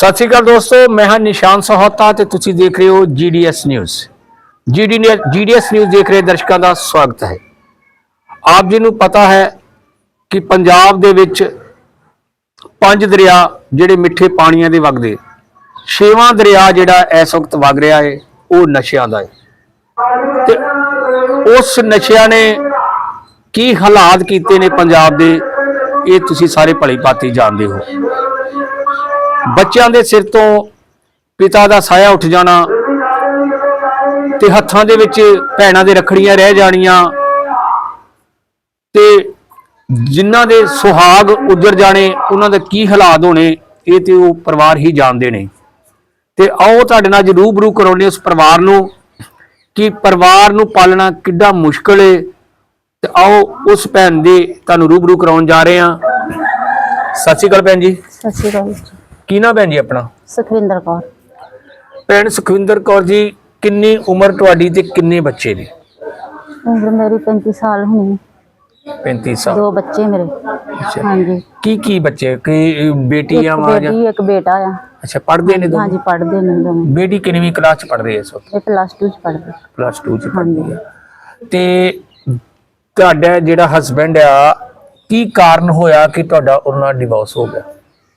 ਸਤਿ ਸ਼੍ਰੀ ਅਕਾਲ ਦੋਸਤੋ, ਮੈਂ ਹਾਂ ਨਿਸ਼ਾਨ ਸਹੋਤਾ ਤੇ ਤੁਸੀਂ ਦੇਖ ਰਹੇ ਹੋ GDS news GD GDS news ਦੇਖ ਰਹੇ ਦਰਸ਼ਕਾਂ ਦਾ ਸਵਾਗਤ ਹੈ। ਆਪ ਜੀ ਨੂੰ ਪਤਾ ਹੈ ਕਿ ਪੰਜਾਬ ਦੇ ਵਿੱਚ ਪੰਜ ਦਰਿਆ ਜਿਹੜੇ ਮਿੱਠੇ ਪਾਣੀਆਂ ਦੇ ਵਗਦੇ। ਛੇਵਾਂ ਦਰਿਆ ਜਿਹੜਾ ਇਸ ਵਕਤ ਵਗ ਰਿਹਾ ਹੈ ਉਹ ਨਸ਼ਿਆਂ ਦਾ ਹੈ ਤੇ ਉਸ ਨਸ਼ਿਆਂ ਨੇ ਕੀ ਹਾਲਾਤ ਕੀਤੇ ਨੇ ਪੰਜਾਬ ਦੇ, ਇਹ ਤੁਸੀਂ ਸਾਰੇ ਭਲੀ ਭਾਤੀ ਜਾਣਦੇ ਹੋ। ਬੱਚਿਆਂ ਦੇ ਸਿਰ ਤੋਂ ਪਿਤਾ ਦਾ ਸਾਇਆ ਉੱਠ ਜਾਣਾ ਤੇ ਹੱਥਾਂ ਦੇ ਵਿੱਚ ਭੈਣਾਂ ਦੇ ਰੱਖੜੀਆਂ ਰਹਿ ਜਾਣੀਆਂ ਤੇ ਜਿਨ੍ਹਾਂ ਦੇ ਸੁਹਾਗ ਉੱਜਰ ਜਾਣੇ, ਉਹਨਾਂ ਦੇ ਕੀ ਹਾਲਾਤ ਹੋਣੇ, ਇਹ ਤੇ ਉਹ ਪਰਿਵਾਰ ਹੀ ਜਾਣਦੇ ਨੇ। ਤੇ ਆਓ ਤੁਹਾਡੇ ਨਾਲ ਜੀ ਰੂਬਰੂ ਕਰਾਉਣੇ ਉਸ ਪਰਿਵਾਰ ਨੂੰ ਕਿ ਪਰਿਵਾਰ ਨੂੰ ਪਾਲਣਾ ਕਿੱਡਾ ਮੁਸ਼ਕਲ ਏ। ਤੇ ਆਓ ਉਸ ਭੈਣ ਦੇ ਤੁਹਾਨੂੰ ਰੂਬਰੂ ਕਰਾਉਣ ਜਾ ਰਹੇ ਹਾਂ। ਸਤਿ ਸ਼੍ਰੀ ਅਕਾਲ ਭੈਣ ਜੀ। ਸਤਿ ਸ਼੍ਰੀ ਅਕਾਲ। ਕੀ ਨਾਮ ਭੈਣ ਜੀ ਆਪਣਾ? ਸੁਖਵਿੰਦਰ ਕੌਰ। ਭੈਣ ਸੁਖਵਿੰਦਰ ਕੌਰ ਜੀ ਕਿੰਨੀ ਉਮਰ ਤੁਹਾਡੀ ਤੇ ਕਿੰਨੇ ਬੱਚੇ ਨੇ? ਉਮਰ ਮੇਰੀ 35 ਸਾਲ ਹੋਣੀ 35 ਸਾਲ। ਦੋ ਬੱਚੇ ਮੇਰੇ। ਅੱਛਾ। ਹਾਂਜੀ। ਕੀ ਕੀ ਬੱਚੇ? ਕੀ ਬੇਟੀਆਂ ਇੱਕ ਜਾਂ ਬੇਟੀ ਇੱਕ ਬੇਟਾ ਆ। ਅੱਛਾ ਪੜ੍ਹਦੇ ਨੇ ਦੋਨੋਂ? ਹਾਂਜੀ ਪੜ੍ਹਦੇ ਨੇ ਦੋਵੇਂ ਬੇਟੀ ਕਿੰਨਵੀਂ ਕਲਾਸ ਚ ਪੜ੍ਹ ਰਹੀ ਹੈ ਇਸ ਵਕਤ? ਇਹ ਪਲੱਸ 2 ਚ ਪੜ੍ਹਦੇ ਪਲੱਸ 2 ਚ ਪੜ੍ਹਦੀ ਹੈ। ਤੇ ਤੁਹਾਡਾ ਜਿਹੜਾ ਹਸਬੰਡ ਆ ਕੀ ਕਾਰਨ ਹੋਇਆ ਕਿ ਤੁਹਾਡਾ ਉਹਨਾਂ ਨਾਲ ਡਿਵੋਰਸ ਹੋ ਗਿਆ?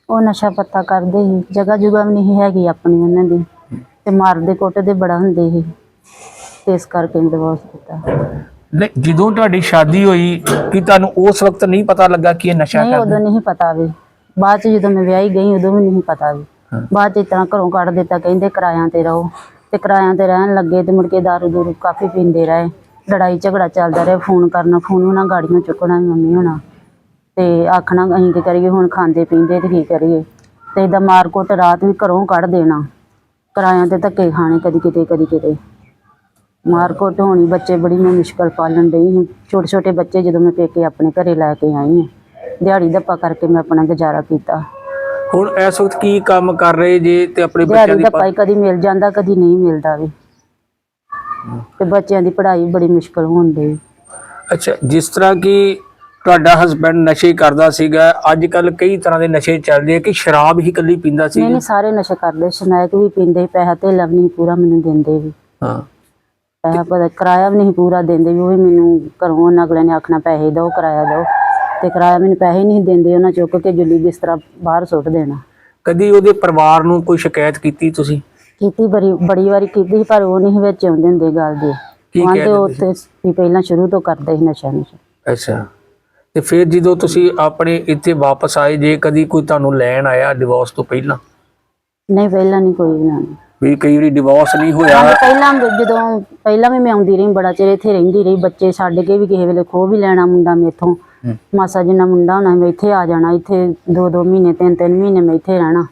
ਉਹ ਨਸ਼ਾ ਪੱਤਾ ਕਰਦੇ ਸੀ। ਜਗ੍ਹਾ ਜੁਗਾ ਵੀ ਨਹੀਂ ਹੈਗੀ ਆਪਣੀ ਉਹਨਾਂ ਦੀ। ਤੇ ਮਾਰਦੇ ਕੁੱਟਦੇ ਬੜਾ ਹੁੰਦੇ ਸੀ। ਤੇ ਇਸ ਕਰਕੇ ਡਿਵੋਰਸ ਦਿੱਤਾ ਨਹੀਂ ਜਦੋਂ ਤੁਹਾਡੀ ਸ਼ਾਦੀ ਹੋਈ ਕਿ ਤੁਹਾਨੂੰ ਉਸ ਵਕਤ ਨਹੀਂ ਪਤਾ ਲੱਗਾ ਕਿ ਇਹ ਨਸ਼ਾ ਨਹੀਂ ਕਰਦਾ? ਉਦੋਂ ਨਹੀਂ ਪਤਾ ਵੀ। ਬਾਅਦ ਚ ਜਦੋਂ ਮੈਂ ਵਿਆਹੀ ਗਈ ਉਦੋਂ ਵੀ ਨਹੀਂ ਪਤਾ ਵੀ। ਹਾਂ। ਬਾਅਦ ਚ ਇਸ ਤਰ੍ਹਾਂ ਘਰੋਂ ਕੱਢ ਦਿੱਤਾ ਕਹਿੰਦੇ ਕਿਰਾਇਆਂ ਤੇ ਰਹੋ। ਤੇ ਕਿਰਾਇਆਂ ਤੇ ਰਹਿਣ ਲੱਗੇ ਤੇ ਮੁੜ ਕੇ ਦਾਰੂ ਦੂਰੂ ਕਾਫੀ ਪੀਂਦੇ ਰਹੇ। ਲੜਾਈ ਝਗੜਾ ਚੱਲਦਾ ਰਿਹਾ ਫੋਨ ਕਰਨਾ ਫੋਨ ਉਹਨਾਂ ਗਾੜੀਆਂ ਚੁੱਕਣਾ ਮੰਮੀ ਹੋਣਾ। ਤੇ ਆਖਣਾ ਅਸੀਂ ਕੀ ਕਰੀਏ ਹੁਣ ਖਾਂਦੇ ਪੀਂਦੇ ਤੇ ਕੀ ਕਰੀਏ। ਤੇ ਏਦਾਂ ਮਾਰ ਕੁੱਟ ਰਾਤ ਵੀ ਘਰੋਂ ਕੱਢ ਦੇਣਾ। ਕਿਰਾਇਆਂ ਤੇ ਧੱਕੇ ਖਾਣੇ ਕਦੀ ਕਿਤੇ ਕਦੀ ਕਿਤੇ। ਮਾਰ ਕੁੱਟ ਹੋਣੀ ਬੱਚੇ ਬੜੀ ਮੈਂ ਮੁਸ਼ਕਲ ਪਾਲਣ ਡਈ ਛੋਟੇ ਛੋਟੇ ਬੱਚੇ ਜਦੋਂ ਮੈਂ ਪੇਕੇ ਆਪਣੇ ਘਰੇ ਲੈ ਕੇ ਆਈ ਹਾਂ। ਦਿਹਾੜੀ ਦੱਪਾ ਕਰਕੇ ਮੈਂ ਆਪਣਾ ਗੁਜ਼ਾਰਾ ਕੀਤਾ। ਹੁਣ ਇਸ ਵਕਤ ਕੀ ਕੰਮ ਕਰ ਰਹੇ ਜੇ ਤੇ ਆਪਣੇ ਬੱਚਿਆਂ ਦਿਹਾੜੀ ਦੀ ਦੱਪਾ ਹੀ ਕਦੀ ਮਿਲ ਜਾਂਦਾ ਕਦੀ ਨਹੀਂ ਮਿਲਦਾ ਵੀ। ਤੇ ਬੱਚਿਆਂ ਦੀ ਪੜ੍ਹਾਈ ਬੜੀ ਮੁਸ਼ਕਲ ਹੁੰਦੀ ਅੱਛਾ ਜਿਸ ਤਰ੍ਹਾਂ ਕਿ ਤੁਹਾਡਾ ਹਸਬੰਡ ਨਸ਼ੇ ਕਰਦਾ ਸੀਗਾ। ਅੱਜ ਕੱਲ ਕਈ ਤਰ੍ਹਾਂ ਦੇ ਨਸ਼ੇ ਚੱਲਦੇ ਆ ਕਿ ਸ਼ਰਾਬ ਹੀ ਇਕੱਲੀ ਪੀਂਦਾ ਸੀ। ਨਹੀਂ ਨਹੀਂ ਸਾਰੇ ਨਸ਼ੇ ਕਰਦੇ। ਸਮੈਕ ਵੀ ਪੀਂਦੇ ਪੈਸਾ ਤੇ ਵੀ ਨਹੀਂ ਪੂਰਾ ਮੈਨੂੰ ਦਿੰਦੇ ਵੀ। ਹਾਂ। ਪੈਸਾ ਪਤਾ ਕਿਰਾਇਆ ਵੀ ਨਹੀਂ ਪੂਰਾ ਦਿੰਦੇ ਵੀ ਉਹ ਵੀ ਮੈਨੂੰ ਘਰੋਂ ਉਹਨਾਂ ਅਗਲੇ ਨੇ ਆਖਣਾ ਪੈਸੇ ਦਿਓ ਕਿਰਾਇਆ ਦਿਓ। ਤੇ ਕਿਰਾਇਆ ਮੈਨੂੰ ਪੈਸੇ ਨਹੀਂ ਦਿੰਦੇ ਉਹਨਾਂ ਚੁੱਕ ਕੇ ਜੁੱਲੀ ਬਿਸਤਰਾ ਬਾਹਰ ਸੁੱਟ ਦੇਣਾ। ਕਦੀ ਉਹਦੇ ਪਰਿਵਾਰ ਨੂੰ ਕੋਈ ਸ਼ਿਕਾਇਤ ਕੀਤੀ ਤੁਸੀਂ? ਕੀਤੀ ਬੜੀ ਬੜੀ ਵਾਰੀ ਕੀਤੀ ਸੀ, ਪਰ ਉਹ ਨਹੀਂ ਵਿੱਚ ਆਉਂਦੇ ਹੁੰਦੇ ਗੱਲ ਦੇ। ਕੀ ਉਹ ਕਹਿੰਦੇ ਤੇ ਉੱਥੇ ਵੀ ਪਹਿਲਾਂ ਸ਼ੁਰੂ ਤੋਂ ਕਰਦੇ ਸੀ ਨਸ਼ਾ ਨਸ਼ਾ ਅੱਛਾ। ਤੇ ਫਿਰ ਜਦੋਂ ਤੁਸੀਂ ਆਪਣੇ ਇੱਥੇ ਵਾਪਸ ਆਏ ਜੇ ਕਦੀ ਕੋਈ ਤੁਹਾਨੂੰ ਲੈਣ ਆਇਆ ਡਿਵੋਰਸ ਤੋਂ ਪਹਿਲਾਂ? ਨਹੀਂ ਪਹਿਲਾਂ ਨਹੀਂ ਕੋਈ ਵੀ ਨਾ ਵੀ ਕਈ ਵਾਰੀ ਡਿਵੋਰਸ ਨਹੀਂ ਹੋਇਆ? ਪਹਿਲਾਂ ਜਦੋਂ ਪਹਿਲਾਂ ਵੀ ਮੈਂ ਆਉਂਦੀ ਰਹੀ ਬੜਾ ਚਿਰ ਇੱਥੇ ਰਹਿੰਦੀ ਰਹੀ ਬੱਚੇ ਛੱਡ ਕੇ ਵੀ ਕਿਸੇ ਵੇਲੇ ਖੋ ਵੀ ਲੈਣਾ ਮੁੰਡਾ ਮੇਥੋਂ। ਮਾਸਾ ਜਿੰਨਾ ਮੁੰਡਾ ਹੋਣਾ ਮੈਂ ਇੱਥੇ ਆ ਜਾਣਾ ਇੱਥੇ ਦੋ ਦੋ ਮਹੀਨੇ ਤਿੰਨ ਤਿੰਨ ਮਹੀਨੇ ਮੈਂ ਇੱਥੇ ਰਹਿਣਾ।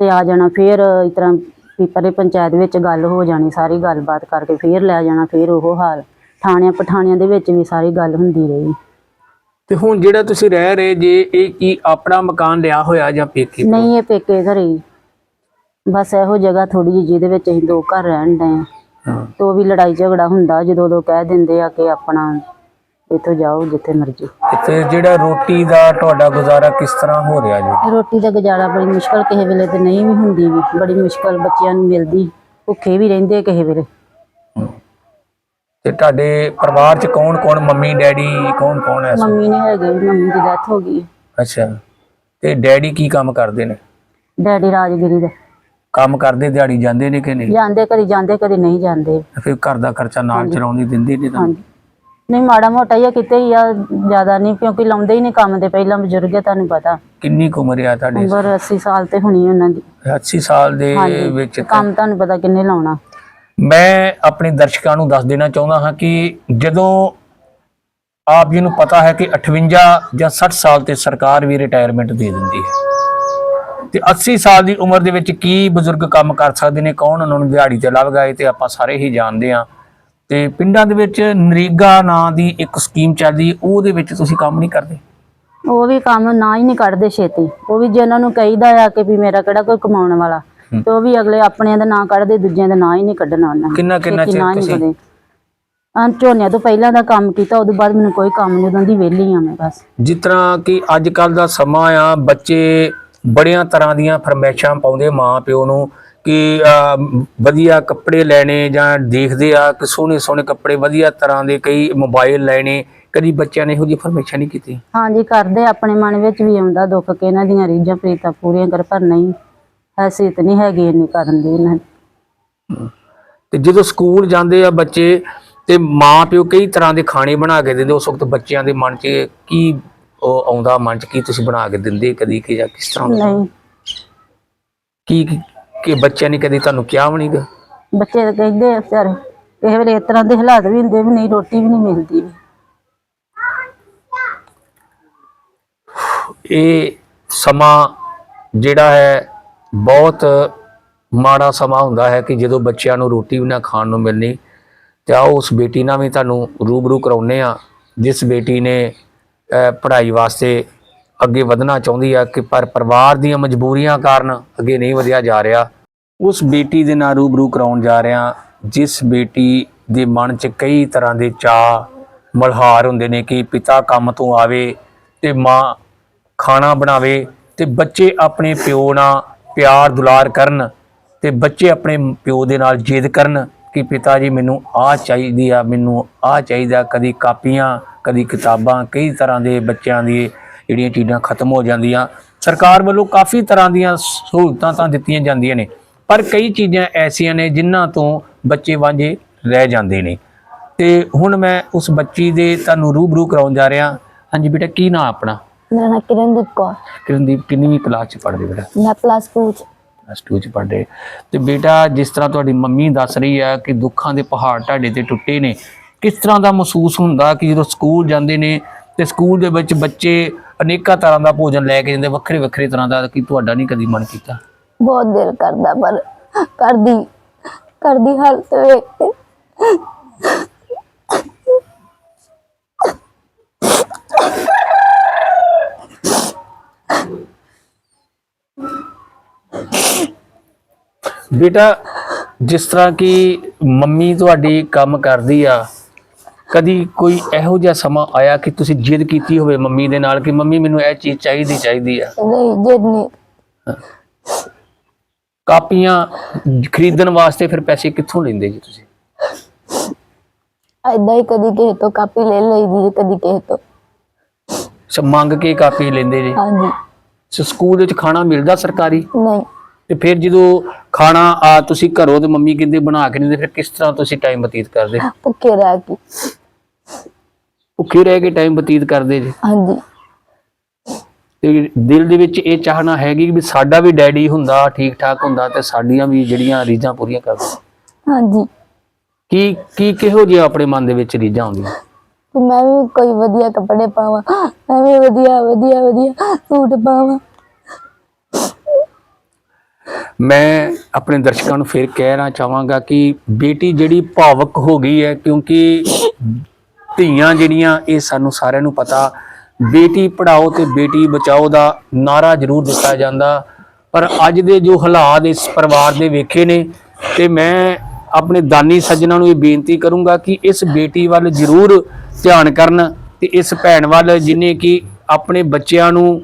ਤੇ ਆ ਜਾਣਾ ਫੇਰ ਇਸ ਤਰ੍ਹਾਂ ਪੀਪਰੇ ਪੰਚਾਇਤ ਵਿੱਚ ਗੱਲ ਹੋ ਜਾਣੀ ਸਾਰੀ ਗੱਲਬਾਤ ਕਰਕੇ ਫੇਰ ਲੈ ਜਾਣਾ ਫੇਰ ਉਹ ਹਾਲ। ਥਾਣਿਆਂ ਪਠਾਣਿਆਂ ਦੇ ਵਿੱਚ ਵੀ ਸਾਰੀ ਗੱਲ ਹੁੰਦੀ ਰਹੀ। ਤੇ ਹੁਣ ਜਿਹੜਾ ਤੁਸੀਂ ਰਹਿ ਰਹੇ ਜੇ ਇਹ ਕੀ ਆਪਣਾ ਮਕਾਨ ਲਿਆ ਹੋਇਆ ਜਾਂ ਪੇਕੇ ਨਹੀਂ ਇਹ ਪੇਕੇ ਘਰੇ ਹੀ। ਬਸ ਇਹੋ ਜਗ੍ਹਾ ਥੋੜੀ ਜਿਹੀ ਜਿਹਦੇ ਵਿੱਚ ਅਸੀਂ ਦੋ ਘਰ ਰਹਿਣ ਡਏ ਹਾਂ। ਹਾਂ। ਤੇ ਉਹ ਵੀ ਲੜਾਈ ਝਗੜਾ ਹੁੰਦਾ ਜਦੋਂ ਉਦੋਂ ਕਹਿ ਦਿੰਦੇ ਆ ਕਿ ਆਪਣਾ ਇੱਥੋਂ ਜਾਓ ਜਿੱਥੇ ਮਰਜ਼ੀ। ਤੇ ਫਿਰ ਜਿਹੜਾ ਰੋਟੀ ਦਾ ਤੁਹਾਡਾ ਗੁਜ਼ਾਰਾ ਕਿਸ ਤਰ੍ਹਾਂ ਹੋ ਰਿਹਾ ਜੀ? ਰੋਟੀ ਦਾ ਗੁਜ਼ਾਰਾ ਬੜੀ ਮੁਸ਼ਕਲ ਕਿਸੇ ਵੇਲੇ ਤੇ ਨਹੀਂ ਵੀ ਹੁੰਦੀ ਵੀ। ਬੜੀ ਮੁਸ਼ਕਲ ਬੱਚਿਆਂ ਨੂੰ ਮਿਲਦੀ ਭੁੱਖੇ ਵੀ ਰਹਿੰਦੇ ਕਿਸੇ ਵੇਲੇ। ਤੇ ਤੁਹਾਡੇ ਪਰਿਵਾਰ ਚ ਕੌਣ ਕੌਣ ਮੰਮੀ ਡੈਡੀ ਕੌਣ ਕੌਣ ਹੈ ਮੰਮੀ ਨਹੀਂ ਹੈਗੇ ਮੰਮੀ ਦੀ ਡੈਥ ਹੋ ਗਈ। ਅੱਛਾ। ਤੇ ਡੈਡੀ ਕੀ ਕੰਮ ਕਰਦੇ ਨੇ? ਡੈਡੀ ਰਾਜਗਿਰੀ ਦੇ। ਕੰਮ ਕਰਦੇ ਦਿਹਾੜੀ ਜਾਂਦੇ ਨੇ ਕਿ ਨਹੀਂ? ਜਾਂਦੇ ਕਦੀ ਜਾਂਦੇ ਕਦੀ ਨਹੀਂ ਜਾਂਦੇ। ਫਿਰ ਘਰ ਦਾ ਖਰਚਾ ਨਾਲ ਚਲਾਉਂਦੀ ਦਿੰਦੀ ਨਹੀਂ ਤੁਹਾਨੂੰ? ਹਾਂਜੀ। ਨਹੀਂ ਮਾੜਾ ਮੋਟਾ ਹੀ ਆ ਕਿਤੇ ਹੀ ਆ ਜ਼ਿਆਦਾ ਨਹੀਂ ਕਿਉਂਕਿ ਲਾਉਂਦੇ ਹੀ ਨਹੀਂ ਕੰਮ ਤੇ ਪਹਿਲਾਂ ਬਜ਼ੁਰਗ ਆ ਤੁਹਾਨੂੰ ਪਤਾ। ਕਿੰਨੀ ਕੁ ਉਮਰ ਆ ਤੁਹਾਡੀ? ਉਮਰ 80 ਸਾਲ ਤੇ ਹੋਣੀ ਉਹਨਾਂ ਦੀ। 80 ਸਾਲ ਦੇ ਵਿੱਚ ਤਾਂ- ਕੰਮ ਤੁਹਾਨੂੰ ਪਤਾ ਕਿੰਨੇ ਲਾਉਣਾ। ਮੈਂ ਆਪਣੇ ਦਰਸ਼ਕਾਂ ਨੂੰ ਦੱਸ ਦੇਣਾ ਚਾਹੁੰਦਾ ਹਾਂ ਕਿ ਜਦੋਂ ਆਪ ਜੀ ਨੂੰ ਪਤਾ ਹੈ ਕਿ 58 ਜਾਂ 60 ਸਾਲ ਤੇ ਸਰਕਾਰ ਵੀ ਰਿਟਾਇਰਮੈਂਟ ਦੇ ਦਿੰਦੀ ਹੈ, ਤੇ 80 ਸਾਲ ਦੀ ਉਮਰ ਦੇ ਵਿੱਚ ਕੀ ਬਜ਼ੁਰਗ ਕੰਮ ਕਰ ਸਕਦੇ ਨੇ, ਕੌਣ ਉਹਨਾਂ ਨੂੰ ਦਿਹਾੜੀ ਤੇ ਲੱਭ ਗਏ ਤੇ ਆਪਾਂ ਸਾਰੇ ਹੀ ਜਾਣਦੇ ਹਾਂ। ਤੇ ਪਿੰਡਾਂ ਦੇ ਵਿੱਚ ਨਰੇਗਾ ਨਾਂ ਦੀ ਇੱਕ ਸਕੀਮ ਚੱਲਦੀ, ਉਹਦੇ ਵਿੱਚ ਤੁਸੀਂ ਕੰਮ ਨਹੀਂ ਕਰਦੇ? ਉਹ ਵੀ ਕੰਮ ਨਾ ਹੀ ਨਹੀਂ ਕੱਢਦੇ ਛੇਤੀ। ਉਹ ਵੀ ਜੇ ਉਹਨਾਂ ਨੂੰ ਕਹੀਦਾ ਆ ਕਿ ਵੀ ਮੇਰਾ ਕਿਹੜਾ ਕੋਈ ਕਮਾਉਣ ਵਾਲਾ ਤੇ ਉਹ ਵੀ ਅਗਲੇ ਆਪਣਿਆਂ ਦਾ ਨਾਂ ਕੱਢਦੇ ਦੂਜਿਆਂ ਦਾ ਨਾਂ ਹੀ ਨਹੀਂ ਕੱਢਣਾ ਉਹਨਾਂ ਨੇ। ਕਿੰਨਾ ਕਿੰਨਾ ਚਿਰ ਨਾਂ ਹੀ ਨਹੀਂ ਤੁਸੀਂ? ਕੱਢਦੇ ਆਂ ਝੋਨਿਆਂ ਤੋਂ ਪਹਿਲਾਂ ਦਾ ਕੰਮ ਕੀਤਾ ਉਦੋਂ ਬਾਅਦ ਮੈਨੂੰ ਕੋਈ ਕੰਮ ਨਹੀਂ ਉਦੋਂ ਦੀ ਵਿਹਲੀ ਆ ਮੈਂ ਬਸ। ਜਿਸ ਤਰ੍ਹਾਂ ਕਿ ਅੱਜ ਕੱਲ ਦਾ ਸਮਾਂ ਆ ਬੱਚੇ ਬੜੀਆਂ ਤਰ੍ਹਾਂ ਦੀਆਂ ਫਰਮੈਸ਼ਾਂ ਪਾਉਂਦੇ ਮਾਂ ਪਿਓ ਨੂੰ ਕਿ ਅਹ, ਵਧੀਆ ਕੱਪੜੇ ਲੈਣੇ ਜਾਂ ਦੇਖਦੇ ਆ ਕਿ ਸੋਹਣੇ ਸੋਹਣੇ ਕੱਪੜੇ ਵਧੀਆ ਤਰ੍ਹਾਂ ਦੇ ਕਈ ਮੋਬਾਈਲ ਲੈਣੇ ਕਦੀ ਬੱਚਿਆਂ ਨੇ ਇਹੋ ਜਿਹੀ ਫਰਮੈਸ਼ਾਂ ਨਹੀਂ ਕੀਤੀ? ਹਾਂਜੀ ਕਰਦੇ ਆਪਣੇ ਮਨ ਵਿੱਚ ਵੀ ਆਉਂਦਾ ਦੁੱਖ ਕਿ ਇਹਨਾਂ ਦੀਆਂ ਰੀਝਾਂ ਪ੍ਰੀਤਾਂ ਪੂਰੀਆਂ ਕਰ ਪਰ ਨਹੀਂ। ਹੈਸੀਅਤ ਨਹੀਂ ਹੈਗੀ ਇੰਨੀ ਕਰਨ ਦੀ ਇਹਨਾਂ ਦੀ। ਤੇ ਜਦੋਂ ਸਕੂਲ ਜਾਂਦੇ ਆ ਬੱਚੇ ਤੇ ਮਾਂ ਪਿਓ ਕਈ ਤਰ੍ਹਾਂ ਦੇ ਖਾਣੇ ਬਣਾ ਕੇ ਦਿੰਦੇ ਉਸ ਵਕਤ ਬੱਚਿਆਂ ਦੇ ਮਨ 'ਚ ਕੀ ਉਹ ਆਉਂਦਾ ਮਨ 'ਚ ਕੀ ਤੁਸੀਂ ਬਣਾ ਕੇ ਦਿੰਦੇ ਕਦੀ ਕਿ ਜਾਂ ਕਿਸ ਤਰ੍ਹਾਂ? ਨਹੀਂ ਕੀ ਕੀ- ਕਿ ਬੱਚਿਆਂ ਨੇ ਕਦੀ ਤੁਹਾਨੂੰ ਕਿਹਾ ਵੀ ਨਹੀਂਗਾ ਬੱਚੇ ਤਾਂ ਕਹਿੰਦੇ ਆ ਵਿਚਾਰੇ ਕਿਸੇ ਵੇਲੇ ਇਸ ਤਰ੍ਹਾਂ ਦੇ ਹਾਲਾਤ ਵੀ ਹੁੰਦੇ ਵੀ ਨਹੀਂ ਰੋਟੀ ਵੀ ਨਹੀਂ ਮਿਲਦੀ ਇਹ ਸਮਾਂ ਜਿਹੜਾ ਹੈ ਬਹੁਤ ਮਾੜਾ ਸਮਾਂ ਹੁੰਦਾ ਹੈ ਕਿ ਜਦੋਂ ਬੱਚਿਆਂ ਨੂੰ ਰੋਟੀ ਵੀ ਨਾ ਖਾਣ ਨੂੰ ਮਿਲਣੀ, ਤੇ ਆਓ ਉਸ ਬੇਟੀ ਨਾਲ ਵੀ ਤੁਹਾਨੂੰ ਰੂਬਰੂ ਕਰਾਉਨੇ ਆ ਜਿਸ ਬੇਟੀ ਨੇ ਪੜ੍ਹਾਈ ਵਾਸਤੇ ਅੱਗੇ ਵਧਣਾ ਚਾਹੁੰਦੀ ਆ ਕਿ ਪਰ ਪਰਿਵਾਰ ਦੀਆਂ ਮਜਬੂਰੀਆਂ ਕਾਰਨ ਅੱਗੇ ਨਹੀਂ ਵਧਿਆ ਜਾ ਰਿਹਾ। ਉਸ ਬੇਟੀ ਦੇ ਨਾਲ ਰੂਬਰੂ ਕਰਾਉਣ ਜਾ ਰਿਹਾ, ਜਿਸ ਬੇਟੀ ਦੇ ਮਨ 'ਚ ਕਈ ਤਰ੍ਹਾਂ ਦੇ ਚਾਹ ਮਲਹਾਰ ਹੁੰਦੇ ਨੇ ਕਿ ਪਿਤਾ ਕੰਮ ਤੋਂ ਆਵੇ ਤੇ ਮਾਂ ਖਾਣਾ ਬਣਾਵੇ ਤੇ ਬੱਚੇ ਆਪਣੇ ਪਿਓ ਨਾਲ ਪਿਆਰ ਦੁਲਾਰ ਕਰਨ ਤੇ ਬੱਚੇ ਆਪਣੇ ਪਿਓ ਦੇ ਨਾਲ ਜਿੱਦ ਕਰਨ ਕਿ ਪਿਤਾ ਜੀ, ਮੈਨੂੰ ਆਹ ਚਾਹੀਦੀ ਆ, ਮੈਨੂੰ ਆਹ ਚਾਹੀਦਾ, ਕਦੀ ਕਾਪੀਆਂ, ਕਦੀ ਕਿਤਾਬਾਂ, ਕਈ ਤਰ੍ਹਾਂ ਦੇ ਬੱਚਿਆਂ ਦੀ ਜਿਹੜੀਆਂ ਚੀਜ਼ਾਂ ਖਤਮ ਹੋ ਜਾਂਦੀਆਂ। ਸਰਕਾਰ ਵੱਲੋਂ ਕਾਫੀ ਤਰ੍ਹਾਂ ਦੀਆਂ ਸਹੂਲਤਾਂ ਤਾਂ ਦਿੱਤੀਆਂ ਜਾਂਦੀਆਂ ਨੇ, ਪਰ ਕਈ ਚੀਜ਼ਾਂ ਐਸੀਆਂ ਨੇ ਜਿਨ੍ਹਾਂ ਤੋਂ ਬੱਚੇ ਵਾਂਝੇ ਰਹਿ ਜਾਂਦੇ ਨੇ। ਤੇ ਹੁਣ ਮੈਂ ਉਸ ਬੱਚੀ ਦੇ ਤੁਹਾਨੂੰ ਰੂਬਰੂ ਕਰਾਉਣ ਜਾ ਰਿਹਾ। ਹਾਂਜੀ ਬੇਟਾ, ਕੀ ਨਾਂ ਆਪਣਾ? ਮੇਰਾ ਨਾਮ ਕਿਰਨਦੀਪ ਕੌਰ। ਕਿਰਨਦੀਪ ਕਿੰਨੀ ਕਲਾਸ ਚ ਪੜ੍ਹਦੇ ਬੇਟਾ ਮੈਂ ਪਲੱਸ 2 ਚ। ਪਲੱਸ 2 ਚ ਪੜ੍ਹਦੇ। ਤੇ ਬੇਟਾ ਜਿਸ ਤਰ੍ਹਾਂ ਤੁਹਾਡੀ ਮੰਮੀ ਦੱਸ ਰਹੀ ਆ ਕਿ ਦੁੱਖਾਂ ਦੇ ਪਹਾੜ ਤੁਹਾਡੇ ਤੇ ਟੁੱਟੇ ਨੇ ਕਿਸ ਤਰ੍ਹਾਂ ਦਾ ਮਹਿਸੂਸ ਹੁੰਦਾ ਕਿ ਜਦੋਂ ਸਕੂਲ ਜਾਂਦੇ ਨੇ ਤੇ ਸਕੂਲ ਦੇ ਵਿੱਚ ਬੱਚੇ ਅਨੇਕਾਂ ਤਰ੍ਹਾਂ ਦਾ ਭੋਜਨ ਲੈ ਕੇ ਜਾਂਦੇ ਵੱਖਰੇ ਵੱਖਰੇ ਤਰ੍ਹਾਂ ਦਾ ਕਿ ਤੁਹਾਡਾ ਨਹੀਂ ਕਦੀ ਮਨ ਕੀਤਾ? ਬਹੁਤ ਦਿਲ ਕਰਦਾ ਪਰ ਕਰਦੀ ਕਰਦੀ ਹਾਲਤ ਵੇਖ ਕੇ। ਬੇਟਾ ਜਿਸ ਤਰ੍ਹਾਂ ਕਿ ਮੰਮੀ ਤੁਹਾਡੀ ਕੰਮ ਕਰਦੀ ਆ ਕਦੀ ਕੋਈ ਇਹੋ ਜਿਹਾ ਸਮਾਂ ਆਇਆ ਕਿ ਤੁਸੀਂ ਜਿੱਦ ਕੀਤੀ ਹੋਵੇ ਮੰਮੀ ਦੇ ਨਾਲ ਕਿ ਮੰਮੀ ਮੈਨੂੰ ਇਹ ਚੀਜ਼ ਚਾਹੀਦੀ ਚਾਹੀਦੀ ਆ? ਨਹੀਂ ਜਿੱਦ ਨਹੀਂ। ਕਾਪੀਆਂ ਖਰੀਦਣ ਵਾਸਤੇ ਫਿਰ ਪੈਸੇ ਕਿੱਥੋਂ ਲੈਂਦੇ ਜੀ ਤੁਸੀਂ? ਐਦਾਂ ਹੀ ਕਦੀ ਕਿਸੇ ਤੋਂ ਕਾਪੀ ਲੈ ਲਈਦੀ ਕਦੀ ਕਿਸੇ ਤੋਂ। ਸ ਮੰਗ ਕੇ ਕਾਪੀ ਲੈਂਦੇ ਜੀ? ਹਾਂਜੀ। ਸੋ ਸਕੂਲ ਵਿੱਚ ਖਾਣਾ ਮਿਲਦਾ ਸਰਕਾਰੀ? ਨਹੀਂ। ਤੇ ਫਿਰ ਜਦੋਂ ਖਾਣਾ ਆ ਤੁਸੀਂ ਘਰੋਂ ਤੇ ਮੰਮੀ ਕਹਿੰਦੇ ਬਣਾ ਕੇ ਨਹੀਂ ਦਿੰਦੇ ਫਿਰ ਕਿਸ ਤਰ੍ਹਾਂ ਤੁਸੀਂ ਟਾਈਮ ਬਤੀਤ ਕਰਦੇ? ਭੁੱਖੇ ਰਹਿ ਕੇ। ਭੁੱਖੇ ਰਹਿ ਕੇ ਟਾਈਮ ਬਤੀਤ ਕਰਦੇ ਜੀ। ਹਾਂਜੀ। ਤੇ ਦਿਲ ਦੇ ਵਿੱਚ ਇਹ ਚਾਹਨਾ ਹੈਗੀ ਕਿ ਸਾਡਾ ਵੀ ਡੈਡੀ ਹੁੰਦਾ ਠੀਕ ਠਾਕ ਹੁੰਦਾ ਤੇ ਸਾਡੀਆਂ ਵੀ ਜਿਹੜੀਆਂ ਰੀਝਾਂ ਪੂਰੀਆਂ ਕਰਦਾ ਹਾਂਜੀ। ਕੀ ਕੀ ਕਿਹੋ ਜਿਹਾ ਆਪਣੇ ਮਨ ਦੇ ਵਿੱਚ ਰੀਝਾਂ ਤੇ ਮੈਂ ਵੀ ਕੋਈ ਵਧੀਆ ਕੱਪੜੇ ਪਾਵਾਂ ਮੈਂ ਵੀ ਵਧੀਆ ਵਧੀਆ ਵਧੀਆ ਸੂਟ ਪਾਵਾਂ। ਮੈਂ ਆਪਣੇ ਦਰਸ਼ਕਾਂ ਨੂੰ ਫਿਰ ਕਹਿਣਾ ਚਾਹਾਂਗਾ ਕਿ ਬੇਟੀ ਜਿਹੜੀ ਭਾਵਕ ਹੋ ਗਈ ਹੈ, ਕਿਉਂਕਿ ਧੀਆਂ ਜਿਹੜੀਆਂ, ਇਹ ਸਾਨੂੰ ਸਾਰਿਆਂ ਨੂੰ ਪਤਾ, ਬੇਟੀ ਪੜਾਓ ਤੇ ਬੇਟੀ ਬਚਾਓ ਦਾ ਨਾਰਾ ਜ਼ਰੂਰ ਦਿੱਤਾ ਜਾਂਦਾ। ਪਰ ਅੱਜ ਦੇ ਜੋ ਹਾਲਾਤ ਇਸ ਪਰਿਵਾਰ ਦੇ ਵੇਖੇ ਨੇ, ਤੇ ਮੈਂ ਆਪਣੇ ਦਾਨੀ ਸੱਜਣਾ ਨੂੰ ਇਹ ਬੇਨਤੀ ਕਰੂੰਗਾ ਕਿ ਇਸ ਬੇਟੀ ਵੱਲ ਜ਼ਰੂਰ ਧਿਆਨ ਕਰਨ ਤੇ ਇਸ ਭੈਣ ਵੱਲ, ਜਿਨੇ ਕਿ ਆਪਣੇ ਬੱਚਿਆਂ ਨੂੰ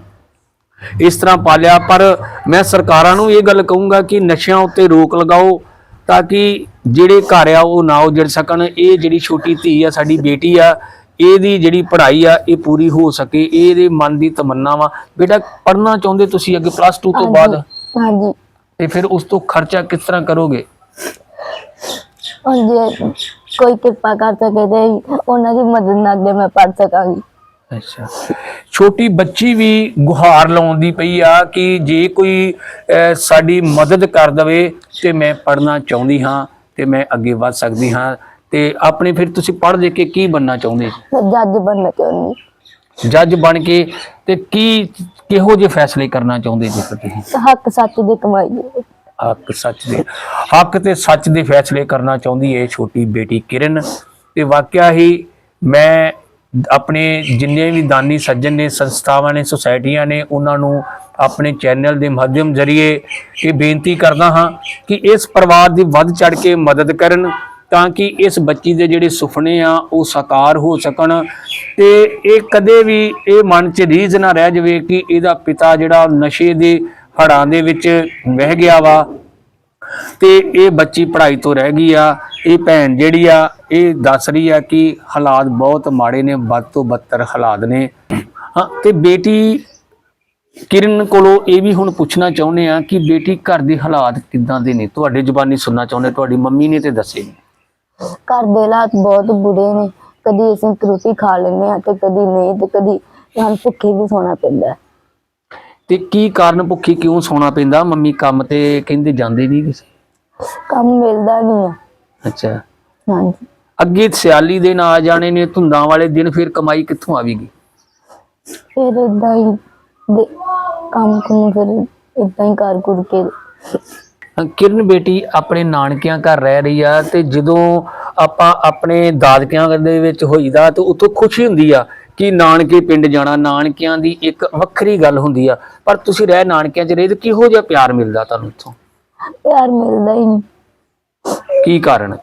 ਇਸ ਤਰ੍ਹਾਂ ਪਾਲਿਆ ਪਰ ਮੈਂ ਸਰਕਾਰਾਂ ਨੂੰ ਇਹ ਗੱਲ ਕਹੂੰਗਾ ਕਿ ਨਸ਼ਿਆਂ ਉੱਤੇ ਰੋਕ ਲਗਾਓ ਤਾਂ ਕਿ ਜਿਹੜੇ ਘਰ ਆ ਉਹ ਨਾ ਉਜੜ ਸਕਣ। ਇਹ ਜਿਹੜੀ ਛੋਟੀ ਧੀ ਆ ਸਾਡੀ ਬੇਟੀ ਆ ਇਹਦੀ ਜਿਹੜੀ ਪੜ੍ਹਾਈ ਆ ਇਹ ਪੂਰੀ ਹੋ ਸਕੇ। ਇਹ ਇਹਦੇ ਮਨ ਦੀ ਤਮੰਨਾ ਵਾ। ਬੇਟਾ ਪੜ੍ਹਨਾ ਚਾਹੁੰਦੇ ਤੁਸੀਂ ਅੱਗੇ ਪਲੱਸ 2 ਤੋਂ ਬਾਅਦ? ਹਾਂਜੀ ਤੇ ਫਿਰ ਉਸ ਤੋਂ ਖਰਚਾ ਕਿਸ ਤਰ੍ਹਾਂ ਕਰੋਗੇ? ਹੁਣ ਜੇ ਕੋਈ ਕਿਰਪਾ ਕਰ ਸਕੇ ਤੇ ਉਹਨਾਂ ਦੀ ਮਦਦ ਨਾਲ ਅੱਗੇ ਮੈਂ ਪੜ ਸਕਾਂਗੀ। ਅੱਛਾ। ਛੋਟੀ ਬੱਚੀ ਵੀ ਗੁਹਾਰ ਲਾਉਂਦੀ ਪਈ ਆ ਕਿ ਜੇ ਕੋਈ ਸਾਡੀ ਮਦਦ ਕਰ ਦਵੇ ਤੇ ਮੈਂ ਪੜਨਾ ਚਾਹੁੰਦੀ ਹਾਂ ਤੇ ਮੈਂ ਅੱਗੇ ਵਧ ਸਕਦੀ ਹਾਂ। ਤੇ ਆਪਣੇ ਫਿਰ ਤੁਸੀਂ ਪੜ੍ਹ ਦੇ ਕੇ ਕੀ ਬੰਨਾ ਚਾਹੁੰਦੇ? ਜੱਜ ਬਣਨਾ ਚਾਹੁੰਦੀ। ਜੱਜ ਬਣ ਕੇ ਤੇ ਕੀ ਕਿਹੋ ਜਿਹੇ ਫੈਸਲੇ ਕਰਨਾ ਚਾਹੁੰਦੇ ਜੀ ਤੁਸੀਂ? ਹੱਕ ਸੱਚ ਦੀ ਕਮਾਈ। ਹੱਕ ਸੱਚ ਦੇ ਹੱਕ ਤੇ ਸੱਚ ਦੇ ਫੈਸਲੇ ਕਰਨਾ ਚਾਹੁੰਦੀ ਹੈ ਛੋਟੀ ਬੇਟੀ ਕਿਰਨ। ਤੇ ਵਾਕਿਆ ਹੀ ਮੈਂ ਆਪਣੇ ਜਿੰਨੇ ਵੀ ਦਾਨੀ ਸੱਜਣ ਨੇ, ਸੰਸਥਾਵਾਂ ਨੇ, ਸੁਸਾਇਟੀਆਂ ਨੇ, ਉਹਨਾਂ ਨੂੰ ਆਪਣੇ ਚੈਨਲ ਦੇ ਮਾਧਿਅਮ ਜ਼ਰੀਏ ਇਹ ਬੇਨਤੀ ਕਰਦਾ ਹਾਂ ਕਿ ਇਸ ਪਰਿਵਾਰ ਦੀ ਵੱਧ ਚੜ ਕੇ ਮਦਦ ਕਰਨ ਤਾਂ ਕਿ ਇਸ ਬੱਚੀ ਦੇ ਜਿਹੜੇ ਸੁਪਨੇ ਆ, ਉਹ ਸਾਕਾਰ ਹੋ ਸਕਣ ਤੇ ਇਹ ਕਦੇ ਵੀ ਇਹ ਮਨ 'ਚ ਰੀਝ ਨਾ ਰਹਿ ਜਾਵੇ ਕਿ ਇਹਦਾ ਪਿਤਾ ਜਿਹੜਾ ਨਸ਼ੇ ਦੇ ਹੜਾਂ ਦੇ ਵਿੱਚ ਵਹਿ ਗਿਆ ਵਾ ਤੇ ਇਹ ਬੱਚੀ ਪੜ੍ਹਾਈ ਤੋਂ ਰਹਿ ਗਈ ਆ, ਇਹ ਭੈਣ ਜਿਹੜੀ ਆ, ਇਹ ਦੱਸ ਰਹੀ ਆ ਕਿ ਹਾਲਾਤ ਬਹੁਤ ਮਾੜੇ ਨੇ, ਵੱਧ ਤੋਂ ਬੱਤਰ ਹਾਲਾਤ ਨੇ। ਹਾਂ, ਤੇ ਬੇਟੀ ਕਿਰਨ ਕੋਲੋਂ ਇਹ ਵੀ ਹੁਣ ਪੁੱਛਣਾ ਚਾਹੁੰਦੇ ਆ ਕਿ ਬੇਟੀ ਘਰ ਦੇ ਹਾਲਾਤ ਕਿੱਦਾਂ ਦੇ ਨੇ? ਤੁਹਾਡੇ ਜ਼ੁਬਾਨੀ ਸੁਣਨਾ ਚਾਹੁੰਦੇ, ਤੁਹਾਡੀ ਮੰਮੀ ਨੇ ਤੇ ਦੱਸੇ ਨੇ। ਘਰ ਦੇ ਹਾਲਾਤ ਬਹੁਤ ਬੁਰੇ ਨੇ। ਕਦੀ ਅਸੀਂ ਰੋਟੀ ਖਾ ਲੈਂਦੇ ਆ ਤੇ ਕਦੀ ਨਹੀਂ ਤੇ ਕਦੀ ਸਾਨੂੰ ਭੁੱਖੇ ਵੀ ਸੌਣਾ ਪੈਂਦਾ ਤੇ ਕੀ ਕਾਰਨ ਭੁੱਖੀ ਕਿਉਂ ਸੌਣਾ ਪੈਂਦਾ? ਮੰਮੀ ਕੰਮ ਤੇ ਕਹਿੰਦੇ ਜਾਂਦੇ ਨਹੀਂ ਕਿਸੇ। ਕੰਮ ਮਿਲਦਾ ਨਹੀਂ ਆ। ਅੱਛਾ। ਹਾਂਜੀ। ਅੱਗੇ ਸਿਆਲੀ ਦਿਨ ਆ ਜਾਣੇ ਨੇ ਧੁੰਦਾਂ ਵਾਲੇ ਦਿਨ ਫਿਰ ਕਮਾਈ ਕਿੱਥੋਂ ਆਵੇਗੀ? ਫਿਰ ਇਦਾਂ ਹੀ ਦੇ- ਕੰਮ ਕੁਮ ਫਿਰ ਇਦਾਂ ਹੀ ਕਰ ਕੁਰ ਕੇ। ਕਿਰਨ ਬੇਟੀ ਆਪਣੇ ਨਾਨਕਿਆਂ ਘਰ ਰਹਿ ਰਹੀ ਆ ਤੇ ਜਦੋਂ ਆਪਾਂ ਆਪਣੇ ਦਾਦਕਿਆਂ ਦੇ ਵਿੱਚ ਹੋਈਦਾ ਤੇ ਉੱਥੋਂ ਖੁਸ਼ੀ ਹੁੰਦੀ ਆ। ਕਿ ਨਾਨਕੇ ਪਿੰਡ ਜਾਣਾ ਨਾਨਕਿਆਂ ਦੀ ਇੱਕ ਵੱਖਰੀ ਗੱਲ ਹੁੰਦੀ ਆ। ਪਰ ਤੁਸੀਂ ਰਹਿ ਨਾਨਕਿਆਂ 'ਚ ਰਹੇ ਤੇ ਕਿਹੋ ਜਿਹਾ ਪਿਆਰ ਮਿਲਦਾ ਤੁਹਾਨੂੰ ਉੱਥੋਂ ਪਿਆਰ ਮਿਲਦਾ ਹੀ ਨਹੀਂ। ਕੀ ਕਾਰਨ?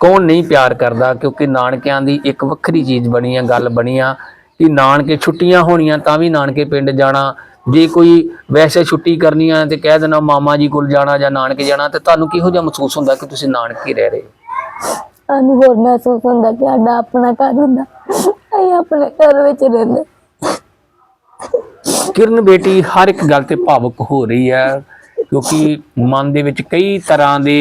ਕੌਣ ਨਹੀਂ ਪਿਆਰ ਕਰਦਾ ਕਿਉਂਕਿ ਨਾਨਕਿਆਂ ਦੀ ਇੱਕ ਵੱਖਰੀ ਚੀਜ਼ ਬਣੀ ਆ ਗੱਲ ਬਣੀ ਆ ਕਿ ਨਾਨਕੇ ਛੁੱਟੀਆਂ ਹੋਣੀਆਂ ਤਾਂ ਵੀ ਨਾਨਕੇ ਪਿੰਡ ਜਾਣਾ ਜੇ ਕੋਈ ਵੈਸੇ ਛੁੱਟੀ ਕਰਨੀ ਆ ਤੇ ਕਹਿ ਦੇਣਾ ਮਾਮਾ ਜੀ ਕੋਲ ਜਾਣਾ ਜਾਂ ਨਾਨਕੇ ਜਾਣਾ ਤੇ ਤੁਹਾਨੂੰ ਕਿਹੋ ਜਿਹਾ ਮਹਿਸੂਸ ਹੁੰਦਾ ਕਿ ਤੁਸੀਂ ਨਾਨਕੇ ਰਹਿ ਰਹੇ? ਸਾਨੂੰ ਹੋਰ ਮਹਿਸੂਸ ਹੁੰਦਾ ਕਿ ਸਾਡਾ ਆਪਣਾ ਘਰ ਹੁੰਦਾ। ਅਸੀਂ ਆਪਣੇ ਘਰ ਵਿੱਚ ਰਹਿੰਦੇ। ਕਿਰਨ ਬੇਟੀ ਹਰ ਇੱਕ ਗੱਲ ਤੇ ਭਾਵੁਕ ਹੋ ਰਹੀ ਹੈ ਕਿਉਂਕਿ ਮਨ ਦੇ ਵਿੱਚ ਕਈ ਤਰ੍ਹਾਂ ਦੇ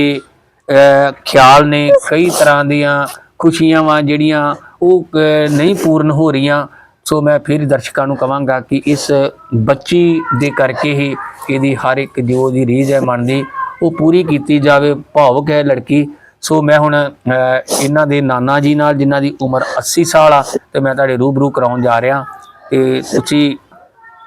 ਖਿਆਲ ਨੇ ਕਈ ਤਰ੍ਹਾਂ ਦੀਆਂ ਖੁਸ਼ੀਆਂ ਵਾਂ ਜਿਹੜੀਆਂ ਉਹ ਨਹੀਂ ਪੂਰਨ ਹੋ ਰਹੀਆਂ। ਸੋ ਮੈਂ ਫਿਰ ਦਰਸ਼ਕਾਂ ਨੂੰ ਕਵਾਂਗਾ ਕਿ ਇਸ ਬੱਚੀ ਦੇ ਕਰਕੇ ਹੀ ਇਹਦੀ ਹਰ ਇੱਕ ਜੋ ਦੀ ਰੀਝ ਹੈ ਮਨ ਦੀ ਉਹ ਪੂਰੀ ਕੀਤੀ ਜਾਵੇ ਭਾਵੁਕ ਹੈ ਲੜਕੀ। ਸੋ ਮੈਂ ਹੁਣ ਇਹਨਾਂ ਦੇ ਨਾਨਾ ਜੀ ਨਾਲ ਜਿਨ੍ਹਾਂ ਦੀ ਉਮਰ 80 ਸਾਲ ਆ ਤੇ ਮੈਂ ਤੁਹਾਡੇ ਰੂਬਰੂ ਕਰਾਉਣ ਜਾ ਰਿਹਾ। ਤੇ ਤੁਸੀਂ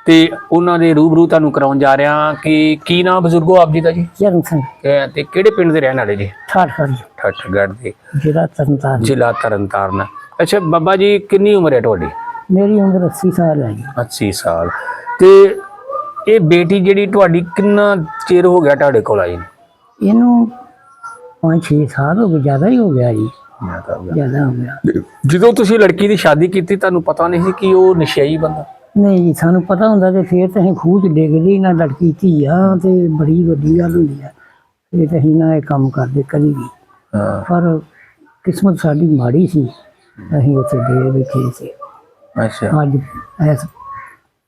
ਤੇ ਉਹਨਾਂ ਦੇ ਰੂਬਰੂ ਤੁਹਾਨੂੰ ਕਰਾਉਣ ਜਾ ਰਿਹਾ ਕਿ ਕੀ ਨਾਮ ਬਜ਼ੁਰਗੋ ਆਪ ਜੀ ਦਾ ਜੀ? ਸਿੰਘ। ਤੇ ਤੇ ਕਿਹੜੇ ਪਿੰਡ ਦੇ ਰਹਿਣ ਵਾਲੇ ਜੀ? ਠਾਠਗੜ੍ਹ। ਠੱਠਗੜ੍ਹ ਦੇ। ਜ਼ਿਲ੍ਹਾ ਤਰਨਤਾਰਨ। ਜ਼ਿਲ੍ਹਾ ਤਰਨਤਾਰਨ। ਅੱਛਾ ਬਾਬਾ ਜੀ ਕਿੰਨੀ ਉਮਰ ਹੈ ਤੁਹਾਡੀ? ਮੇਰੀ ਉਮਰ 80 ਸਾਲ ਹੈ ਜੀ। 80 ਸਾਲ। ਤੇ ਇਹ ਬੇਟੀ ਜਿਹੜੀ ਤੁਹਾਡੀ ਕਿੰਨਾ ਚਿਰ ਹੋ ਗਿਆ ਤੁਹਾਡੇ ਕੋਲ ਆਈ? ਇਹਨੂੰ 5-6 ਸਾਲ ਹੋ ਗਏ ਜ਼ਿਆਦਾ ਹੀ ਹੋ ਗਿਆ ਜੀ। ਜ਼ਿਆਦਾ ਹੋ ਗਿਆ। ਜਦੋਂ ਤੁਸੀਂ ਲੜਕੀ ਦੀ ਸ਼ਾਦੀ ਕੀਤੀ ਤੁਹਾਨੂੰ ਪਤਾ ਨਹੀਂ ਸੀ ਕਿ ਉਹ ਨਸ਼ਈ ਬੰਦਾ? ਨਹੀਂ ਜੀ ਸਾਨੂੰ ਪਤਾ ਹੁੰਦਾ ਤੇ ਫੇਰ ਤਾਂ ਅਸੀਂ ਖੂਹ 'ਚ ਡਿੱਗਦੇ ਨਾ ਲੜਕੀ ਧੀ ਆ ਤੇ ਬੜੀ ਵੱਡੀ ਗੱਲ ਹੁੰਦੀ ਆ। ਇਹ ਤਾਂ ਅਸੀਂ ਨਾ ਇਹ ਕੰਮ ਕਰਦੇ ਕਦੀ ਵੀ। ਪਰ ਕਿਸਮਤ ਸਾਡੀ ਮਾੜੀ ਸੀ ਅਸੀਂ ਉੱਥੇ ਦੇ ਬੈਠੇ ਸੀ ਅੱਛਾ। ਅੱਜ ਐਸ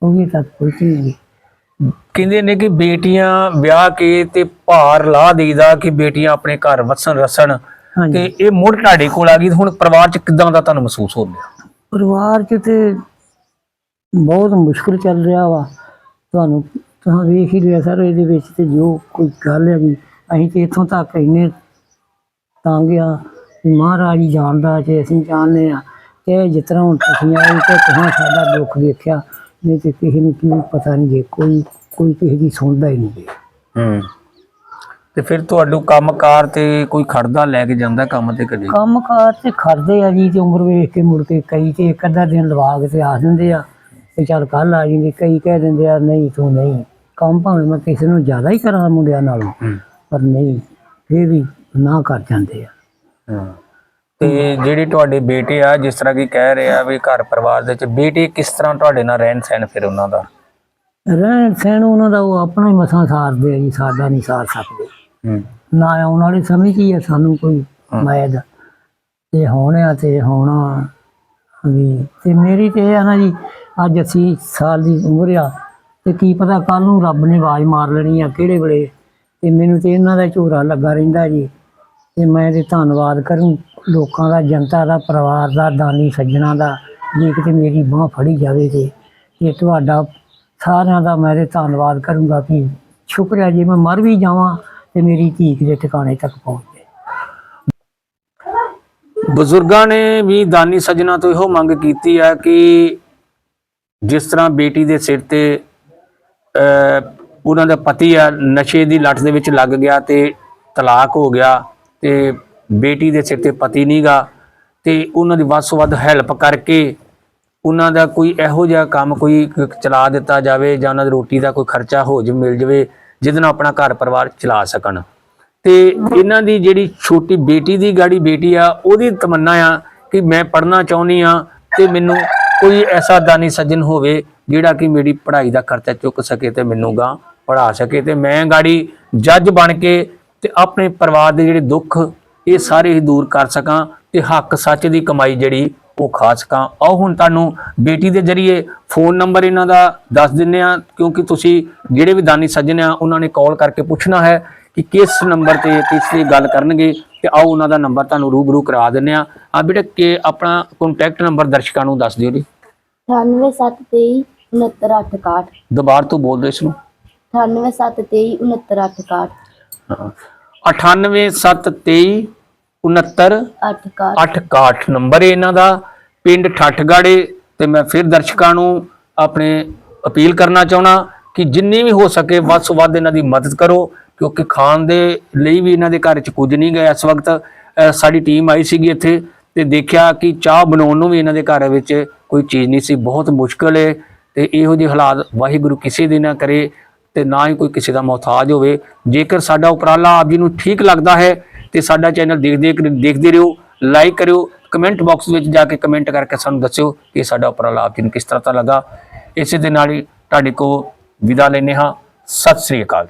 ਉਹ ਵੀ ਤੱਕ ਪਹੁੰਚੀ ਨਹੀਂ। ਕਹਿੰਦੇ ਨੇ ਕਿ ਬੇਟੀਆਂ ਵਿਆਹ ਕੇ ਤੇ ਭਾਰ ਲਾ ਦੇਈਦਾ ਕਿ ਬੇਟੀਆਂ ਆਪਣੇ ਘਰ ਵਸਣ ਰਸਣ ਤੇ ਇਹ ਮੁੜ ਤੁਹਾਡੇ ਕੋਲ ਆ ਗਈ ਤੇ ਹੁਣ ਪਰਿਵਾਰ ਚ ਕਿਦਾਂ ਦਾ ਤੁਹਾਨੂੰ ਮਹਿਸੂਸ ਹੋ ਰਿਹਾ? ਪਰਿਵਾਰ 'ਚ ਤੇ ਬਹੁਤ ਮੁਸ਼ਕਲ ਚੱਲ ਰਿਹਾ ਵਾ। ਤੁਹਾਨੂੰ ਤੁਸੀਂ ਵੇਖ ਹੀ ਲਿਆ ਸਰ ਇਹਦੇ ਵਿੱਚ ਤੇ ਜੋ ਕੋਈ ਗੱਲ ਹੈਗੀ ਅਸੀਂ ਤੇ ਇੱਥੋਂ ਤੱਕ ਇੰਨੇ ਤੰਗ ਆ ਵੀ ਮਹਾਰਾਜ ਹੀ ਜਾਣਦਾ ਜੇ ਅਸੀਂ ਜਾਣਦੇ ਆ। ਤੇ ਜਿਸ ਤਰ੍ਹਾਂ ਹੁਣ ਤੁਸੀਂ ਆਏ ਤੇ ਤੁਸੀਂ ਸਾਡਾ ਦੁੱਖ ਵੇਖਿਆ ਨਹੀਂ ਤੇ ਕਿਸੇ ਨੂੰ ਕੀ ਪਤਾ ਨਹੀਂ ਜੇ ਕੋਈ ਕੋਈ ਕਿਸੇ ਦੀ ਸੁਣਦਾ ਹੀ ਨਹੀਂ ਹੂੰ। ਤੇ ਫਿਰ ਤੁਹਾਨੂੰ ਕੰਮਕਾਰ ਤੇ ਕੋਈ ਖੜਦਾ ਲੈ ਕੇ ਜਾਂਦਾ ਕੰਮ ਤੇ ਕਦੇ? ਕੰਮ ਕਾਰ ਤੇ ਖੜਦੇ ਆ ਜੀ ਤੇ ਉਮਰ ਵੇਖ ਕੇ ਮੁੜ ਕੇ ਕਈ ਤੇ ਇੱਕ ਅੱਧਾ ਦਿਨ ਲਵਾ ਕੇ ਤੇ ਆ ਦਿੰਦੇ ਆ ਤੇ ਚੱਲ ਕੱਲ ਆ ਜਾਂਦੇ ਕਈ ਕਹਿ ਦਿੰਦੇ ਆ ਨਹੀਂ ਤੂੰ ਨਹੀਂ ਕੰਮ ਭਾਵੇਂ ਮੈਂ ਕਿਸੇ ਨੂੰ ਜ਼ਿਆਦਾ ਹੀ ਕਰਾਂ ਮੁੰਡਿਆਂ ਨਾਲੋਂ ਪਰ ਨਹੀਂ ਫੇਰ ਵੀ ਨਾ ਕਰ ਜਾਂਦੇ ਆ। ਹਾਂ। ਤੇ ਜਿਹੜੇ ਤੁਹਾਡੇ ਬੇਟੇ ਆ ਜਿਸ ਤਰ੍ਹਾਂ ਕਿ ਕਹਿ ਰਹੇ ਆ ਵੀ ਘਰ ਪਰਿਵਾਰ ਦੇ ਵਿੱਚ ਬੇਟੇ ਕਿਸ ਤਰ੍ਹਾਂ ਤੁਹਾਡੇ ਨਾਲ ਰਹਿਣ ਸਹਿਣ ਫਿਰ ਉਹਨਾਂ ਦਾ? ਰਹਿਣ ਸਹਿਣ ਉਹਨਾਂ ਦਾ ਉਹ ਆਪਣਾ ਹੀ ਮਸਾਂ ਸਾਰਦੇ ਆ ਜੀ ਸਾਡਾ ਨਹੀਂ ਸਾਰ ਸਕਦੇ। ਹੂੰ। ਨਾ ਆਉਣ ਵਾਲੇ ਸਮੇਂ ਹੀ ਆ ਸਾਨੂੰ ਕੋਈ ਮੈਦ ਤੇ ਹੋਣਾ ਤੇ ਹੋਣਾ ਵੀ ਤੇ ਮੇਰੀ ਤੇ ਇਹ ਆ ਨਾ ਜੀ ਅੱਜ 80 ਸਾਲ ਦੀ ਉਮਰ ਆ ਤੇ ਕੀ ਪਤਾ ਕੱਲ ਨੂੰ ਰੱਬ ਨੇ ਆਵਾਜ਼ ਮਾਰ ਲੈਣੀ ਆ ਕਿਹੜੇ ਵੇਲੇ। ਤੇ ਮੈਨੂੰ ਤੇ ਇਹਨਾਂ ਦਾ ਝੂਰਾ ਲੱਗਾ ਰਹਿੰਦਾ ਜੀ ਤੇ ਮੈਂ ਤੇ ਧੰਨਵਾਦ ਕਰੂੰ। ਲੋਕਾਂ ਦਾ ਜਨਤਾ ਦਾ ਪਰਿਵਾਰ ਦਾ ਦਾਨੀ ਸੱਜਣਾ ਦਾ ਜੇ ਕਿਤੇ ਮੇਰੀ ਬਾਹ ਫੜੀ ਜਾਵੇ ਤੇ ਇਹ ਤੁਹਾਡਾ ਸਾਰਿਆਂ ਦਾ ਮੈਂ ਤੇ ਧੰਨਵਾਦ ਕਰੂੰਗਾ ਕਿ ਸ਼ੁਕਰ ਹੈ ਜੇ ਮੈਂ ਮਰ ਵੀ ਜਾਵਾਂ ਤੇ ਮੇਰੀ ਧੀ ਦੇ ਟਿਕਾਣੇ ਤੱਕ ਪਹੁੰਚ ਜਾਏ। ਬਜ਼ੁਰਗਾਂ ਨੇ ਵੀ ਦਾਨੀ ਸੱਜਣਾ ਤੋਂ ਇਹੋ ਮੰਗ ਕੀਤੀ ਹੈ ਕਿ ਜਿਸ ਤਰ੍ਹਾਂ ਬੇਟੀ ਦੇ ਸਿਰ ਤੇ ਅਹ, ਉਹਨਾਂ ਦਾ ਪਤੀ ਆ ਨਸ਼ੇ ਦੀ ਲੱਟ ਦੇ ਵਿੱਚ ਲੱਗ ਗਿਆ ਤੇ ਤਲਾਕ ਹੋ ਗਿਆ ਤੇ ਬੇਟੀ ਦੇ ਸਿਰ ਤੇ ਪਤੀ ਨਹੀਂਗਾ ਤੇ ਉਹਨਾਂ ਦੀ ਵੱਧ ਤੋਂ ਵੱਧ ਹੈਲਪ ਕਰਕੇ ਉਹਨਾਂ ਦਾ ਕੋਈ ਇਹੋ ਜਿਹਾ ਕੰਮ ਕੋਈ ਚਲਾ ਦਿੱਤਾ ਜਾਵੇ ਜਾਂ ਉਹਨਾਂ ਦੀ ਰੋਟੀ ਦਾ ਕੋਈ ਖਰਚਾ ਹੋ ਜ, ਮਿਲ ਜਾਵੇ, ਜਿਹਦੇ ਨਾਲ ਆਪਣਾ ਘਰ ਪਰਿਵਾਰ ਚਲਾ ਸਕਣ। ਤੇ ਇਹਨਾਂ ਦੀ ਜਿਹੜੀ ਛੋਟੀ ਬੇਟੀ ਦੀ ਗਾੜੀ ਬੇਟੀ ਆ, ਉਹਦੀ ਤਮੰਨਾ ਆ ਕਿ ਮੈਂ ਪੜ੍ਹਨਾ ਚਾਹੁੰਦੀ ਆ ਤੇ ਮੈਨੂੰ ਕੋਈ ਐਸਾ ਦਾਨੀ ਸੱਜਣ ਹੋਵੇ ਜਿਹੜਾ ਕਿ ਮੇਰੀ ਪੜ੍ਹਾਈ ਦਾ ਖਰਚਾ ਚੁੱਕ ਸਕੇ ਤੇ ਮੈਨੂੰ ਗਾਂ ਪੜ੍ਹਾ ਸਕੇ ਤੇ ਮੈਂ ਗਾੜੀ ਜੱਜ ਬਣ ਕੇ ਤੇ ਆਪਣੇ ਪਰਿਵਾਰ ਦੇ ਜਿਹੜੇ ਦੁੱਖ ਇਹ ਸਾਰੇ ਹੀ ਦੂਰ ਕਰ ਸਕਾਂ ਤੇ ਹੱਕ ਸੱਚ ਦੀ ਕਮਾਈ ਜਿਹੜੀ ਉਹ ਖਾ ਸਕਾਂ। ਆਓ ਹੁਣ ਤੁਹਾਨੂੰ ਬੇਟੀ ਦੇ ਜਰੀਏ ਫੋਨ ਨੰਬਰ ਇਹਨਾਂ ਦਾ ਦੱਸ ਦਿੰਨੇ ਆ ਕਿਉਂਕਿ ਤੁਸੀਂ ਜਿਹੜੇ ਵੀ ਦਾਨੀ ਸੱਜਣ ਆ ਉਹਨਾਂ ਨੇ ਕਾਲ ਕਰਕੇ ਪੁੱਛਣਾ ਹੈ ਕਿ ਕਿਸ ਨੰਬਰ ਤੇ ਕਿਸ ਦੀ ਗੱਲ ਕਰਨਗੇ ਤੇ ਆਓ ਉਹਨਾਂ ਦਾ ਨੰਬਰ ਤੁਹਾਨੂੰ ਰੂਬਰੂ ਕਰਾ ਦਿੰਨੇ ਆ ਆ ਬੇਟਾ ਕਿ ਆਪਣਾ ਕੰਟੈਕਟ ਨੰਬਰ ਦਰਸ਼ਕਾਂ ਨੂੰ ਦੱਸ ਦਿਓ ਜੀ। 98723 69861 ਦੁਬਾਰਾ ਤੋਂ ਬੋਲ ਦਿਓ ਇਸ ਨੂੰ। 98723 69861 ਹਾਂ। 98723 69 68 861 ਨੰਬਰ ਹੈ ਇਹਨਾਂ ਦਾ। ਪਿੰਡ ਠੱਠਗਾੜੇ ਤੇ ਮੈਂ ਫਿਰ ਦਰਸ਼ਕਾਂ ਨੂੰ ਆਪਣੇ ਅਪੀਲ ਕਰਨਾ ਚਾਹਣਾ ਕਿ ਜਿੰਨੀ ਵੀ ਹੋ ਸਕੇ ਵੱਧ ਤੋਂ ਵੱਧ ਇਹਨਾਂ ਦੀ ਮਦਦ ਕਰੋ ਕਿਉਂਕਿ ਖਾਣ ਦੇ ਲਈ ਵੀ ਇਹਨਾਂ ਦੇ ਘਰ 'ਚ ਕੁਝ ਨਹੀਂ ਗਿਆ ਇਸ ਵਕਤ। ਸਾਡੀ ਟੀਮ ਆਈ ਸੀਗੀ ਇੱਥੇ ਤੇ ਦੇਖਿਆ ਕਿ ਚਾਹ ਬਣਾਉਣ ਨੂੰ ਵੀ ਇਹਨਾਂ ਦੇ ਘਰ ਵਿੱਚ ਕੋਈ ਚੀਜ਼ ਨਹੀਂ ਸੀ। ਬਹੁਤ ਮੁਸ਼ਕਲ ਹੈ ਤੇ ਇਹੋ ਜਿਹੇ ਹਾਲਾਤ ਵਾਹਿਗੁਰੂ ਕਿਸੇ ਦੇ ਨਾ ਕਰੇ। ਤੇ ਨਾ ਹੀ ਕੋਈ ਕਿਸੇ ਦਾ ਮੁਹਤਾਜ ਹੋਵੇ। ਜੇਕਰ ਸਾਡਾ ਉਪਰਾਲਾ ਆਪ ਜੀ ਨੂੰ ਠੀਕ ਲੱਗਦਾ ਹੈ ਤੇ ਸਾਡਾ ਚੈਨਲ ਦੇਖਦੇ ਦੇਖਦੇ ਰਹੋ ਲਾਈਕ ਕਰਿਓ ਕਮੈਂਟ ਬਾਕਸ ਵਿੱਚ ਜਾ ਕੇ ਕਮੈਂਟ ਕਰਕੇ ਸਾਨੂੰ ਦੱਸਿਓ ਕਿ ਸਾਡਾ ਉਪਰਾਲਾ ਆਪ ਜੀ ਨੂੰ ਕਿਸ ਤਰ੍ਹਾਂ ਦਾ ਲੱਗਾ। ਇਸੇ ਦੇ ਨਾਲ ਹੀ ਤੁਹਾਡੇ ਕੋ ਵਿਦਾ ਲੈਨੇ ਹਾਂ। ਸਤਿ ਸ੍ਰੀ ਅਕਾਲ